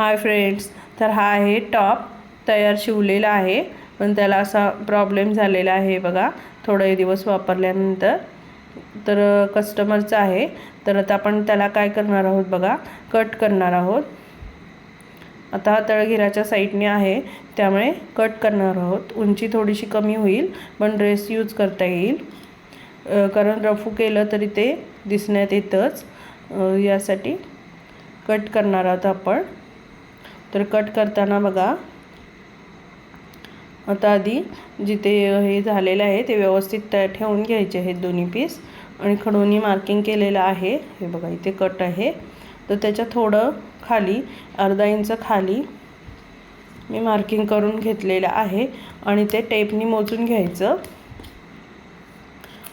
Hi friends तर हा आहे टॉप तयार शिवलेला आहे. पण त्याला असा प्रॉब्लेम झालेला आहे बघा थोडे दिवस वापरल्यानंतर. तर कस्टमरचा आहे. तर आता आपण त्याला काय करणार आहोत बघा कट करणार आहोत. आता हा तळघिराच्या साईडने आहे त्यामुळे कट करणार आहोत. उंची थोडीशी कमी होईल पण ड्रेस यूज करता येईल. कारण रफू केलं तरी ते दिसण्यात येतंच. यासाठी कट करणार आहोत आपण. तर कट करताना बघा. आता आधी जिथे हे झालेलं आहे ते व्यवस्थित ठेवून घ्यायचे आहेत दोन्ही पीस आणि खडूनी मार्किंग केलेलं आहे. हे बघा इथे कट आहे. तर त्याच्या थोडं खाली अर्धा इंच खाली मी मार्किंग करून घेतलेलं आहे. आणि ते टेपनी मोजून घ्यायचं.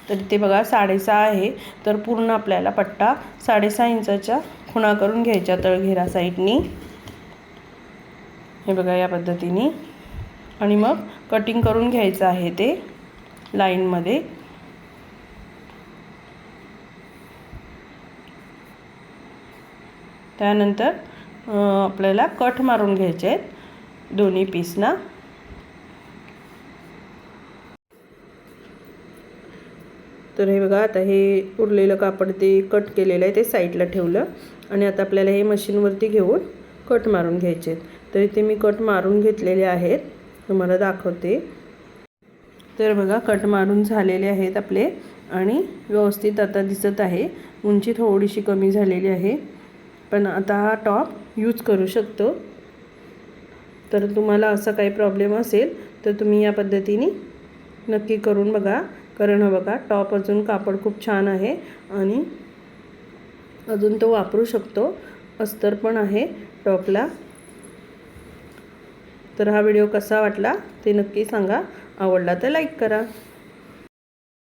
तर ते बघा साडेसहा आहे. तर पूर्ण आपल्याला पट्टा साडेसहा इंचाच्या खुणा करून घ्यायच्या तळघेरा साईडनी हे बघा या पद्धतीने. आणि मग कटिंग करून घ्यायचं आहे ते लाईनमध्ये त्यानंतर आपल्याला कट मारून घ्यायचे आहेत दोन्ही पीसना तर हे बघा आता हे उरलेलं कापड ते कट केलेलं आहे ते साईडला ठेवलं. आणि आता आपल्याला हे मशीनवरती घेऊन कट मारून घ्यायचे आहेत. तर इथे मी कट मारून घेतलेले आहेत. तुम्हाला दाखवते. तर बघा कट मारून झालेले आहेत आपले आणि व्यवस्थित आता दिसत आहे. उंची थोडीशी कमी झालेली आहे. पण आता हा टॉप यूज करू शकतो. तर तुम्हाला असा काही प्रॉब्लेम असेल तर तुम्ही या पद्धतीने नक्की करून बघा. कारण हा बघा टॉप अजून कापड खूप छान आहे आणि अजून तो वापरू शकतो. अस्तर पण आहे टॉपला. तर हा व्हिडिओ कसा वाटला ते नक्की सांगा. आवडला तर लाईक करा.